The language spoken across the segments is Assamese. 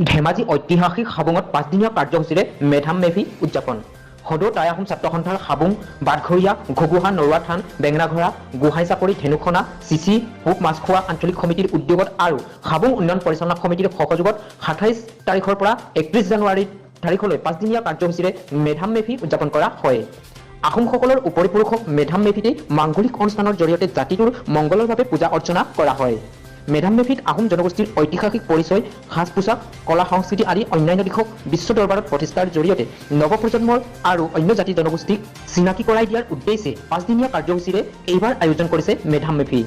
ধেমাজি ঐতিহাসিক হাবুঙত পাঁচদিনীয়া কাৰ্যসূচীৰে মেধাম মেফি উদযাপন। সদৌ টাই আহোম ছাত্ৰ সন্থাৰ হাবুং বাটঘৰীয়া ঘুগুহা নৰুৱা থান বেঙেনাঘৰা গোহাঁই চাপৰি ধেনুখনা চিচি পূব মাছখোৱা আঞ্চলিক সমিতিৰ উদ্যোগত আৰু হাবুং উন্নয়ন পৰিচালনা সমিতিৰ সহযোগত সাতাইছ তাৰিখৰ পৰা একত্ৰিছ জানুৱাৰী তাৰিখলৈ পাঁচদিনীয়া কাৰ্যসূচীৰে মেধাম মেফি উদযাপন কৰা হয়। আহোমসকলৰ উপৰি পুৰুষক মেধাম মেফিতেই মাংগলিক অনুষ্ঠানৰ জৰিয়তে জাতিটোৰ মংগলৰ বাবে পূজা অৰ্চনা কৰা হয়। মেধাম মেফিত আহোম জনগোষ্ঠীৰ ঐতিহাসিক পৰিচয় সাজ পোছাক কলা সংস্কৃতি আদি অন্যান্য দিশক বিশ্ব দৰবাৰত প্ৰতিষ্ঠাৰ জৰিয়তে নৱপ্ৰজন্মৰ আৰু অন্য জাতি জনগোষ্ঠীক চিনাকি কৰাই দিয়াৰ উদ্দেশ্যে পাঁচদিনীয়া কাৰ্যসূচীৰে এইবাৰ আয়োজন কৰিছে মেধাম মেফি।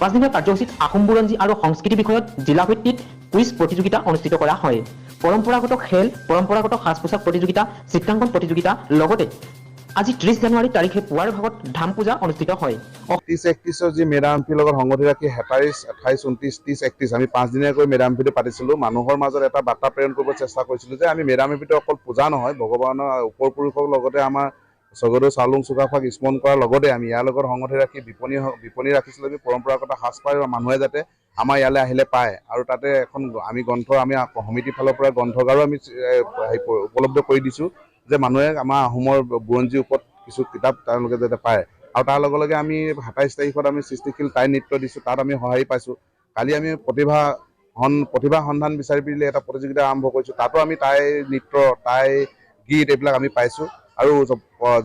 পাঁচদিনীয়া কাৰ্যসূচীত আহোম বুৰঞ্জী আৰু সংস্কৃতি বিষয়ত জিলাভিত্তিত কুইজ প্ৰতিযোগিতা অনুষ্ঠিত কৰা হয়। পৰম্পৰাগত খেল পৰম্পৰাগত সাজ পোছাক প্ৰতিযোগিতা চিত্ৰাংকন প্ৰতিযোগিতা লগতে আজি ত্ৰিছ জানুৱাৰী তাৰিখে পুৱাৰ ভাগত ধাম পূজা অনুষ্ঠিত হয়। ত্ৰিছ একত্ৰিছৰ যি মেডামফিৰ লগত সংগতি ৰাখি সাতাইছ আঠাইছ ঊনত্ৰিছ ত্ৰিছ একত্ৰিছ আমি পাঁচদিনীয়াকৈ মেডামফিটো পাতিছিলোঁ। মানুহৰ মাজত এটা বাৰ্তা প্ৰেৰণ চেষ্টা কৰিছিলোঁ যে আমি অকল পূজা নহয় ভগৱানৰ ওপৰ লগতে আমাৰ স্বৰ্গদেউ চাওলুং চুকাফাক স্মৰণ কৰাৰ লগতে আমি ইয়াৰ লগত সংগতি ৰাখি বিপণী বিপণী ৰাখিছিলোঁ আমি পৰম্পৰাগত সাজপাৰ মানুহে যাতে আমাৰ ইয়ালৈ আহিলে পায়। আৰু তাতে এখন আমি গ্ৰন্থ আমি সমিতিৰ ফালৰ পৰা গ্ৰন্থগাৰো আমি উপলব্ধ কৰি দিছোঁ। যে মানুহে আমাৰ আহোমৰ বুৰঞ্জীৰ ওপৰত কিছু কিতাপ তেওঁলোকে যাতে পায়। আৰু তাৰ লগে লগে আমি সাতাইছ তাৰিখত আমি সৃষ্টিশীল টাই নৃত্য দিছোঁ তাত আমি সঁহাৰি পাইছোঁ। কালি আমি প্ৰতিভা সন প্ৰতিভা সন্ধান বিচাৰি পেলাই এটা প্ৰতিযোগিতা আৰম্ভ কৰিছোঁ। তাতো আমি টাই নৃত্য টাই গীত এইবিলাক আমি পাইছোঁ। আৰু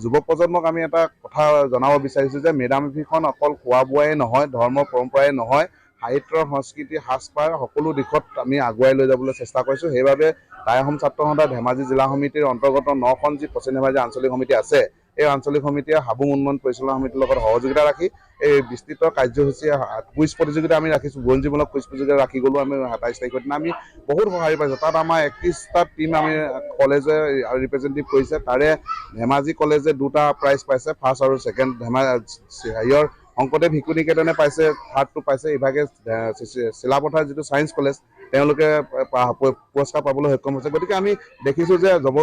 যুৱ প্ৰজন্মক আমি এটা কথা জনাব বিচাৰিছোঁ যে মেডামফিখন অকল খোৱা বোৱাই নহয় ধৰ্ম পৰম্পৰাই নহয়। সাহিত্য সংস্কৃতি সাজপাৰ সকলো দিশত আমি আগুৱাই লৈ যাবলৈ চেষ্টা কৰিছোঁ। সেইবাবে টাই অসম ছাত্ৰ সন্থা ধেমাজি জিলা সমিতিৰ অন্তৰ্গত নখন যি পশ্চিম ধেমাজি আঞ্চলিক সমিতি আছে এই আঞ্চলিক সমিতিয়ে হাবুং উন্নয়ন পৰিচালনা সমিতিৰ লগত সহযোগিতা ৰাখি এই বিস্তৃত কাৰ্যসূচী কুইজ প্ৰতিযোগিতা আমি ৰাখিছোঁ। বুৰঞ্জীমূলক কুইজ প্ৰতিযোগিতা ৰাখি গ'লো আমি সাতাইছ তাৰিখৰ দিনা। আমি বহুত সঁহাৰি পাইছোঁ। তাত আমাৰ একত্ৰিছটা টীম আমি কলেজে ৰিপ্ৰেজেণ্টেটিভ কৰিছে। তাৰে ধেমাজি কলেজে দুটা প্ৰাইজ পাইছে। ফাৰ্ষ্ট আৰু ছেকেণ্ড ধেমা হেৰিয়ৰ শংকৰদেৱ শিশু নিকেতনে পাইছে থাৰ্ডটো পাইছে ইভাগে চিলাপথাৰ যিটো ছায়েন্স কলেজ তেওঁলোকে পুৰস্কাৰ পাবলৈ সক্ষম হৈছে। গতিকে আমি দেখিছোঁ যে যুৱ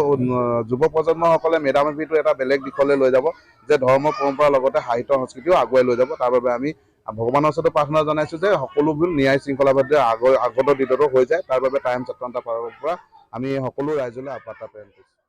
যুৱ প্ৰজন্মসকলে মেডামফিটো এটা বেলেগ দিশলৈ লৈ যাব যে ধৰ্ম পৰম্পৰাৰ লগতে সাহিত্য সংস্কৃতিও আগুৱাই লৈ যাব। তাৰ বাবে আমি ভগৱানৰ ওচৰতো প্ৰাৰ্থনা জনাইছোঁ যে সকলোবোৰ ন্যায় শৃংখলাবদ্ধ আগৰ আগত দিনতো হৈ যায়। তাৰ বাবে টাইম ছাত্ৰ পৰা আমি সকলো ৰাইজলৈ বাৰ্তা প্ৰেৰণ কৰিছোঁ।